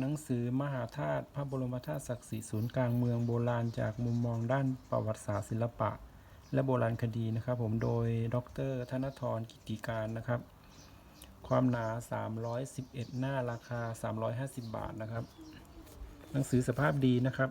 หนังสือมหาธาตุพระบรมธาตุศักดิ์สิทธิ์ศูนย์กลางเมืองโบราณจากมุมมองด้านประวัติศาสตร์ศิลปะ และโบราณคดีนะครับ ผมโดยดร ธนทรกิติการนะครับ ความหนา 311 หน้าราคา 350 บาทนะครับ หนังสือสภาพดีนะครับ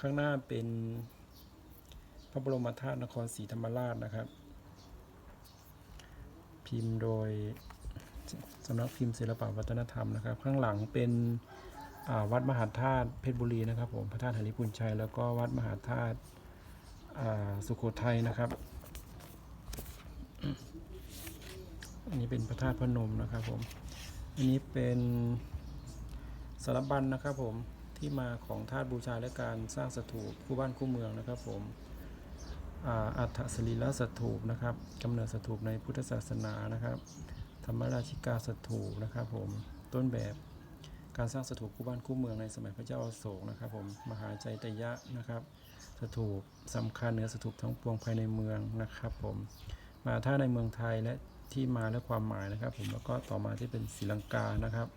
ข้างหน้าเป็นพระบรมธาตุนครศรีธรรมราชนะครับ พิมพ์โดย สำนักพิมพ์ศิลปวัฒนธรรมนะครับ ข้างหลังเป็นวัดมหาธาตุเพชรบุรีนะครับผมพระธาตุหริพุนชัย แล้วก็วัดมหาธาตุสุโขทัยนะครับ อันนี้เป็นพระธาตุพนมนะครับผม อันนี้เป็นสารบัญนะครับผมที่มาของธาตุบูชาและการสร้างสถูปคู่บ้านคู่เมืองนะครับผมอ่าอัฐสรีระสถูปนะครับกำเนิดสถูปในพุทธศาสนานะครับ ธรรมราชิกาสถูปนะครับผมต้นแบบการสร้างสถูปคู่บ้านคู่เมืองในสมัยพระเจ้าอโศกนะครับผมมหาใจตยะนะครับ สถูปสำคัญเหนือสถูปทั้งปวงภายในเมืองนะครับ ผมมาถ้าในเมืองไทยและที่มาและความหมายนะครับ ผมแล้วก็ต่อมาที่เป็นศรีลังกานะครับ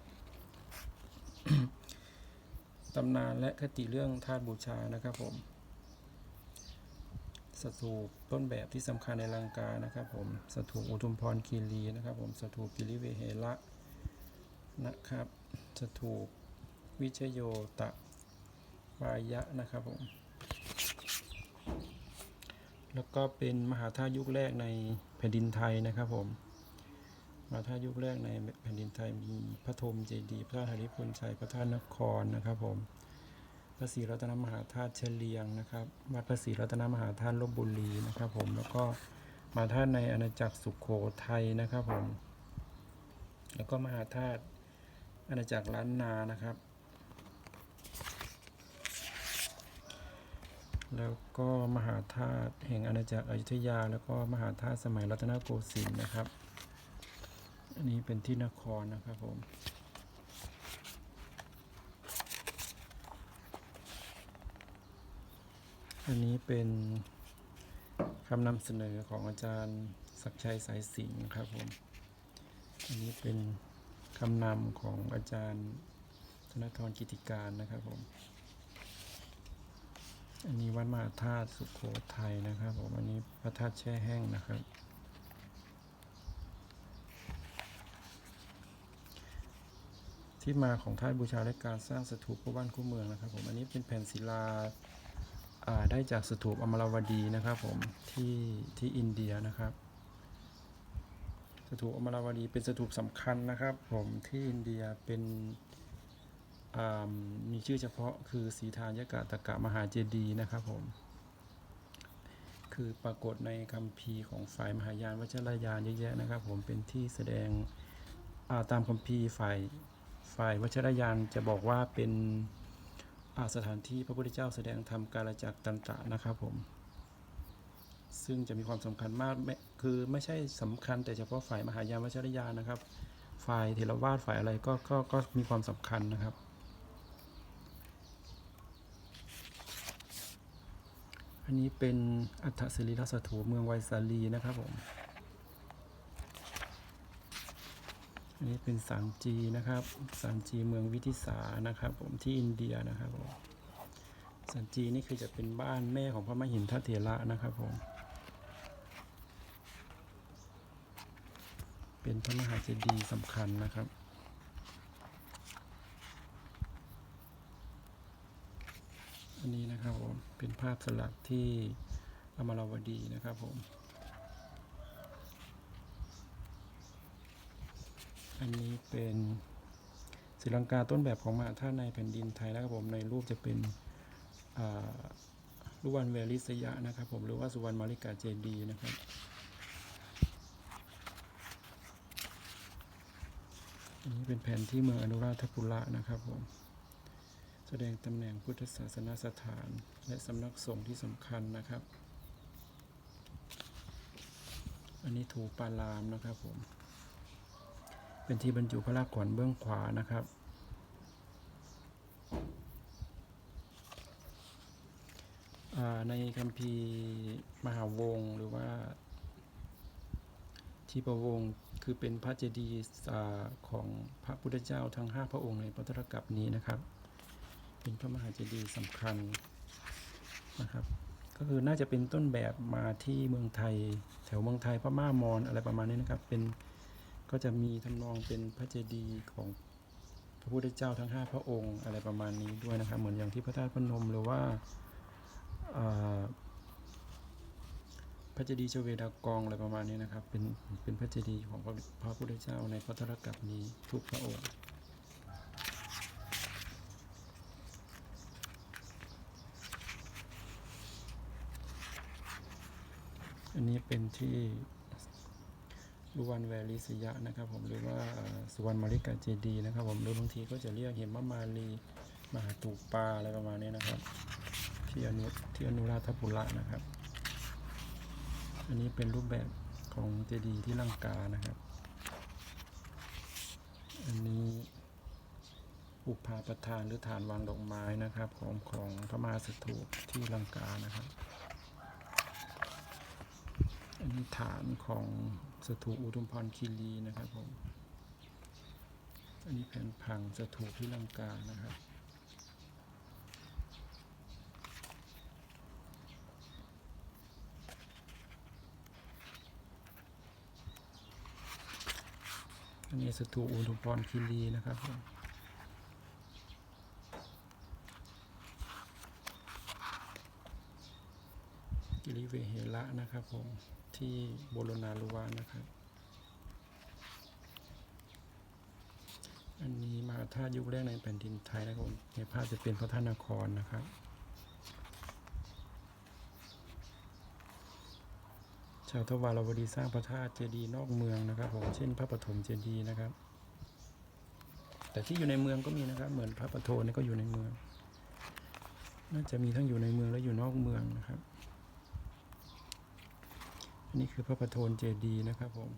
ตำนานและคติเรื่องธาตุบูชานะครับผม สถูปต้นแบบที่สำคัญในลังกานะครับผมสถูปอุทุมพรคีรีนะครับผมสถูปกิริเวเหระนะครับสถูปวิชโยตะวายะนะครับผมแล้วก็เป็นมหาธาตุยุคแรกในแผ่นดินไทยนะครับผมมหาธาตุยุคแรกในแผ่นดินไทยมีพระธมเจดีย์พระธาตุหริพุนชัยพระธาตุนครนะครับผม พระศรีรัตนมหาธาตุเฉลียงนะครับ วัดพระศรีรัตนมหาธาตุลบบุรีนะครับผมแล้วก็มหาธาตุในอาณาจักรสุขโขทัยนะครับผม แล้วก็มหาธาตุอาณาจักรล้านนานะครับ แล้วก็มหาธาตุแห่งอาณาจักรอยุธยา แล้วก็มหาธาตุสมัยรัตนโกสินทร์นะครับ อันนี้เป็นที่นครนะครับผม อันนี้เป็นคำนำเสนอของอาจารย์ศักชัยสายสิงห์ครับผม อันนี้เป็นคำนำของอาจารย์ธนทรกิติการนะครับผม อันนี้วัดมหาธาตุสุขโขทัยนะครับผม อันนี้พระธาตุแช่แห้งนะครับ ที่มาของธาตุบูชาและการสร้างสถูปคู่บ้านคู่เมืองนะครับผม อันนี้เป็นแผ่นศิลา ได้จากสถูปอมรวดีนะครับผมที่ที่อินเดียนะครับ สถูปอมรวดีเป็นสถูปสำคัญนะครับ ผมที่อินเดียเป็นมีชื่อเฉพาะคือสีทานยกะตะกะมหาเจดีนะครับผม คือปรากฏในคัมภีร์ของฝ่ายมหายานวัชรยานเยอะแยะนะครับ ผมเป็นที่แสดงาตามคัมภีร์ฝ่ายฝ่ายวัชรยานจะบอกว่าเป็น สถานที่พระพุทธเจ้าแสดงธรรมกาลจักรตันตะนะครับผม ซึ่งจะมีความสำคัญมากคือไม่ใช่สำคัญแต่เฉพาะฝ่ายมหายานวัชรยานนะครับ ฝ่ายเทรวาสฝ่ายอะไรก็ก็ก็มีความสำคัญนะครับ อันนี้เป็นอัฐศิริรสถูเมืองไวสาลีนะครับผม อันนี้เป็นสางจีนะครับสางจีเมืองวิทิสานะครับ ผมที่อินเดียนะครับผมสางจีนี่คือจะเป็นบ้านแม่ของพระมหินทเถระนะครับผม เป็นพระมหาเจดีย์สำคัญนะครับ อันนี้นะครับผม เป็นภาพสลักที่อมรวดีนะครับผม อันนี้เป็นศรีลังกาต้นแบบของมหาธาตุในแผ่นดินไทยนะครับผมในรูปจะเป็นอ่าลุวันเวลิสยะนะครับผมหรือว่าสุวรรณมาริกาเจดีย์นะครับอันนี้เป็นแผนที่เมืองอนุราธปุระนะครับผมแสดงตำแหน่งพุทธศาสนสถาน และสำนักสงฆ์ที่สำคัญนะครับ อันนี้ถูปารามนะครับผม เป็นที่บรรจุพระราขวัญเบื้องขวานะครับ ในคัมภีร์มหาวงหรือว่าที่ประวงคือเป็นพระเจดีย์ของพระพุทธเจ้าทั้ง 5 พระองค์ในพุทธรกัปนี้นะครับ เป็นพระมหาเจดีย์สำคัญนะครับก็คือน่าจะเป็นต้นแบบมาที่เมืองไทย แถวเมืองไทยพม่ามอญอะไรประมาณนี้นะครับ เป็น ก็จะมีทำนองเป็นพระเจดีย์ของพระพุทธเจ้าทั้ง 5 พระองค์อะไรประมาณนี้ด้วยนะครับ เหมือนอย่างที่พระธาตุพนมหรือว่าพระเจดีย์เจเวดากองอะไรประมาณนี้นะครับ เป็นเป็นพระเจดีย์ของพระพุทธเจ้าในพระธรกัปนี้ทุกพระองค์อันนี้เป็นที่ ลุวันแวลิสยะนะครับผมหรือว่าสุวรรณมาริกาเจดีย์นะครับผมหรือบางทีก็จะเรียกเห็นมะมาลีมหาตูปาอะไรประมาณนี้นะครับที่อนุที่อนุราธปุระนะครับ อันนี้เป็นรูปแบบของเจดีย์ที่ลังกานะครับ อันนี้อุปาประธานหรือฐานวางดอกไม้นะครับของของพระมหาสถูปที่ลังกานะครับ อันนี้ฐานของ สถูอุทุมพรคีรีนะครับผม อันนี้แผ่นพังสถูที่ลังกานะครับ อันนี้สถูอุทุมพรคีรีนะครับผมกิริเวเหระ นะครับผมที่โบโลนาลุวานะครับ อันนี้มหาธายุคแรกในแผ่นดินไทยนะครับผมในภาพจะเป็นพระธานครนะครับ ชาวทวารวดีสร้างพระธาตุเจดีย์นอกเมืองนะครับผมเช่นพระปฐมเจดีย์นะครับ แต่ที่อยู่ในเมืองก็มีนะครับ เหมือนพระปฐมนี่ก็อยู่ในเมือง น่าจะมีทั้งอยู่ในเมืองและอยู่นอกเมืองนะครับ นนี้คือพระปฐมเจดีย์นะครับผม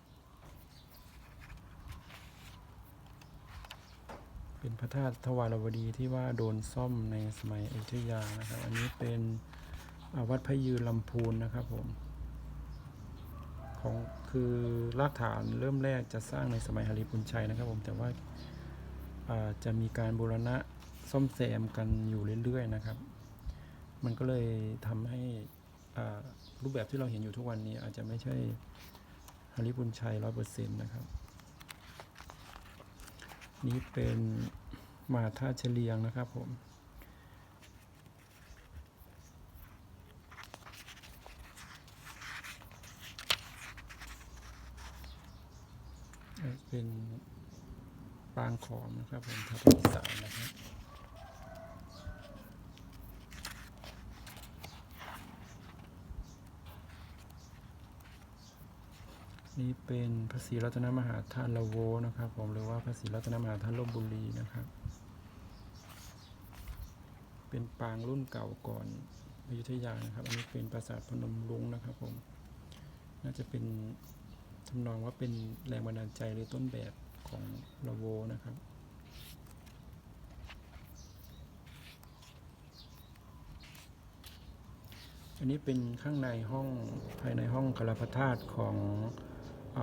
เป็นพระธาตุทวารวดีที่ว่าโดนซ่อมในสมัยอยุธยานะครับ อันนี้เป็นวัดพระยืนลำพูนนะครับผม ของคือรากฐานเริ่มแรกจะสร้างในสมัยฮาริปุญชัยนะครับผม แต่ว่าอ่าจะมีการบูรณะซ่อมแซมกันอยู่เรื่อยๆนะครับ มันก็เลยทำให้อ่า รูปแบบที่เราเห็นอยู่ทุกวันนี้อาจจะไม่ใช่ฮาริปุญชัยร้อยเปอร์เซ็นต์นะครับ นี่เป็นมหาธาเฉลียงนะครับผมเป็นปางขอมนะครับผมทางภาคอีสานนะครับ นี่เป็นพระศรีรัตนมหาธาตุละโวนะครับ ผมหรือว่าพระศรีรัตนมหาธาตุลบบุรีนะครับ เป็นปางรุ่นเก่าก่อนอยุธยานะครับ อันนี้เป็นปราสาทพนมรุ้งนะครับ ผม น่าจะเป็นทำนองว่าเป็นแรงบันดาลใจหรือต้นแบบของละโวนะครับอันนี้เป็นข้างในห้องภายในห้องคารพธาตุของ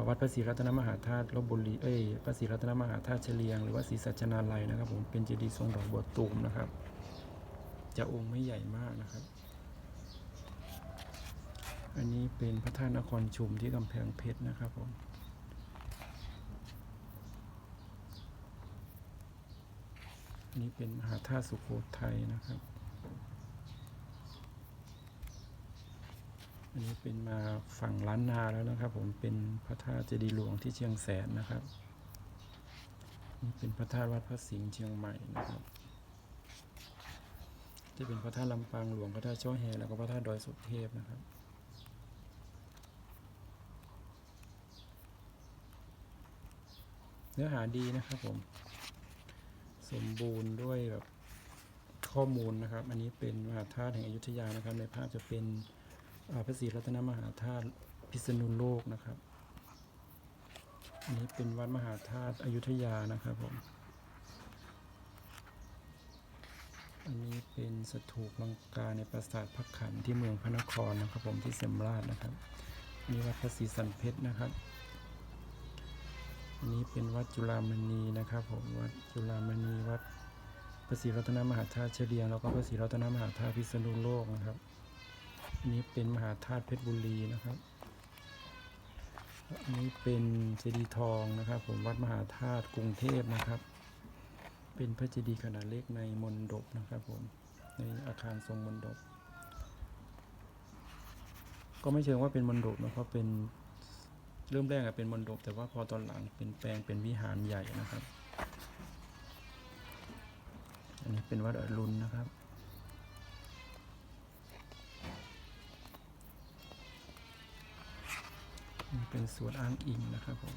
วัดพระศรีรัตนมหาธาตุลบบุรีเอ้ยพระศรีรัตนมหาธาตุเฉลียงหรือว่าศรีสัชนาลัยนะครับ ผมเป็นเจดีย์ทรงดอกบัวตูมนะครับ จะองค์ไม่ใหญ่มากนะครับ อันนี้เป็นพระธาตุนครชุมที่กำแพงเพชรนะครับผมนนี้เป็นมหาธาตุสุโขทัยนะครับ อันนี้เป็นมาฝั่งล้านนาแล้วนะครับ ผมเป็นพระธาตุเจดีย์หลวงที่เชียงแสนนะครับนี่เป็นพระธาตุวัดพระสิงห์เชียงใหม่นะครับที่เป็นพระธาตุลำปางหลวงพระธาตุช่อแฮแล้วก็พระธาตุดอยสุเทพนะครับเนื้อหาดีนะครับผม สมบูรณ์ด้วยแบบข้อมูลนะครับ อันนี้เป็นมหาธาตุแห่งอยุธยานะครับ ในภาพจะเป็น พระศรีรัตนมหาธาตุพิษณุโลกนะครับ อันนี้เป็นวัดมหาธาตุอยุธยานะครับผม อันนี้เป็นสถูปลังกาในปราสาทพักขันที่เมืองพระนครนะครับผมที่เสมราชนะครับนี่วัดพระศรีสันเพชรนะครับ อันนี้เป็นวัดจุฬามณีนะครับผมวัดจุฬามณีวัดพระศรีรัตนมหาธาตุเฉลียงแล้วก็พระศรีรัตนมหาธาตุพิษณุโลกนะครับ อันนี้เป็นมหาธาตุเพชรบุรีนะครับ อันนี้เป็นเจดีย์ทองนะครับ ผมวัดมหาธาตุกรุงเทพนะครับ เป็นพระเจดีย์ขนาดเล็กในมณฑปนะครับผม ในอาคารทรงมณฑป ก็ไม่เชิงว่าเป็นมณฑปนะครับเป็นเริ่มแรกอะเป็นมณฑปแต่ว่าพอตอนหลังเป็นแปลงเป็นวิหารใหญ่นะครับ อันนี้เป็นวัดอรุณนะครับ เป็นสวนอ้างอิงนะครับผม